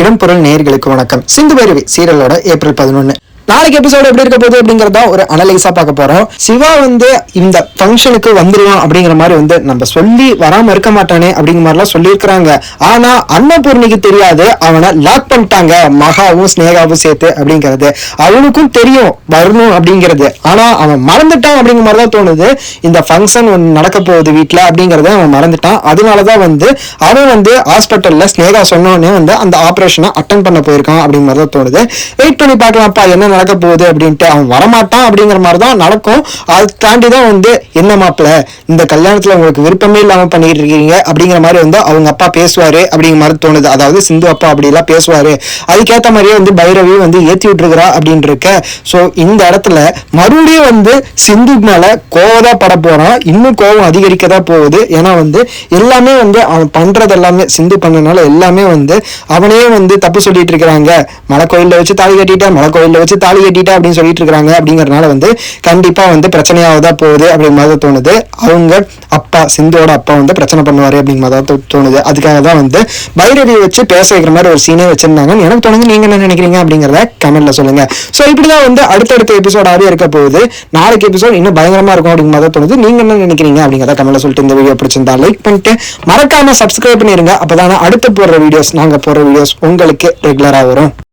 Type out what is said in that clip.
இடம்பொருள் நேர்களுக்கு வணக்கம். சிந்து பைரவி சீரியலோட ஏப்ரல் பதினொன்று நாளைக்கு எபிசோடு எப்படி இருக்க போகுது அப்படிங்கறத ஒரு அனலைஸா பார்க்க போறோம். சிவா வந்து இந்த ஃபங்க்ஷனுக்கு வந்துருவான் அப்படிங்கிற மாதிரி வந்து நம்ம சொல்லி வராம இருக்க மாட்டானே அப்படிங்கிற மாதிரிலாம் சொல்லியிருக்கிறாங்க. ஆனா அன்னபூர்ணிக்கு தெரியாது. அவனை லாக் பண்ணிட்டாங்க. மகாவும் ஸ்னேகாவும் சேர்த்து அப்படிங்கிறது. அவனுக்கும் தெரியும் வரணும் அப்படிங்கிறது. ஆனா அவன் மறந்துட்டான் அப்படிங்கிற மாதிரி தான் தோணுது. இந்த ஃபங்க்ஷன் ஒன்று நடக்க போகுது வீட்டில் அப்படிங்கிறத அவன் மறந்துட்டான். அதனாலதான் வந்து அவன் வந்து ஹாஸ்பிட்டல்ல ஸ்னேகா சொன்னோடனே வந்து அந்த ஆப்ரேஷனை அட்டன் பண்ண போயிருக்கான் அப்படிங்கிற மாதிரி தான் தோணுது. வெயிட் பண்ணி பார்க்கலாம்ப்பா என்ன நடக்க போகுது அப்படின்ட்டு அவன் வரமாட்டான் அப்படிங்கிற மாதிரி தான் நடக்கும். அது தாண்டி தான் வந்து என்ன மாப்பிள்ள இந்த கல்யாணத்தில் உங்களுக்கு விருப்பமே இல்லாமல் பண்ணிட்டு இருக்கீங்க அப்படிங்கிற மாதிரி வந்து அவங்க அப்பா பேசுவார் அப்படிங்கிற மாதிரி தோணுது. அதாவது சிந்து அப்பா அப்படிலாம் பேசுவார். அதுக்கேற்ற மாதிரியே வந்து பைரவி வந்து ஏற்றி விட்டுருக்குறா அப்படின்னு இருக்க ஸோ இந்த இடத்துல மறுபடியும் வந்து சிந்து மேலே கோவதாக பட போகிறான் இன்னும் கோவம் அதிகரிக்க தான் போகுது. ஏன்னா வந்து எல்லாமே வந்து அவன் பண்ணுறது எல்லாமே சிந்து பண்ணனால எல்லாமே வந்து அவனே வந்து தப்பு சொல்லிட்டு இருக்கிறாங்க. மலை கோயிலில் வச்சு தாலி கட்டிட்டேன் மலை வச்சு வச்சு தாலி கட்டிட்டேன் அப்படின்னு சொல்லிட்டு இருக்காங்க அப்படிங்கறதுனால வந்து கண்டிப்பா வந்து பிரச்சனையாக தான் போகுது அப்படிங்கிற மாதிரி தோணுது. அவங்க அப்பா சிந்துவோட அப்பா வந்து பிரச்சனை பண்ணுவாரு அப்படிங்கிற மாதிரி தான் தோ- தோணுது. அதுக்காக தான் வந்து பைரவியை வச்சு பேச வைக்கிற மாதிரி ஒரு சீனே வச்சிருந்தாங்க. எனக்கு தோணுது நீங்க என்ன நினைக்கிறீங்க அப்படிங்கிறத கமெண்ட்ல சொல்லுங்க. ஸோ இப்படிதான் வந்து அடுத்தடுத்த எபிசோடாவே இருக்க போகுது. நாளைக்கு எபிசோட் இன்னும் பயங்கரமா இருக்கும் அப்படிங்கிற மாதிரி தோணுது. நீங்க என்ன நினைக்கிறீங்க அப்படிங்கிறத கமெண்ட்ல சொல்லிட்டு இந்த வீடியோ பிடிச்சிருந்தா லைக் பண்ணிட்டு மறக்காம சப்ஸ்கிரைப் பண்ணிருங்க. அப்பதான் அடுத்து போடுற வீடியோஸ் நாங்க போடுற வீடியோஸ் உங்களுக்கு ரெகுலரா வரும்.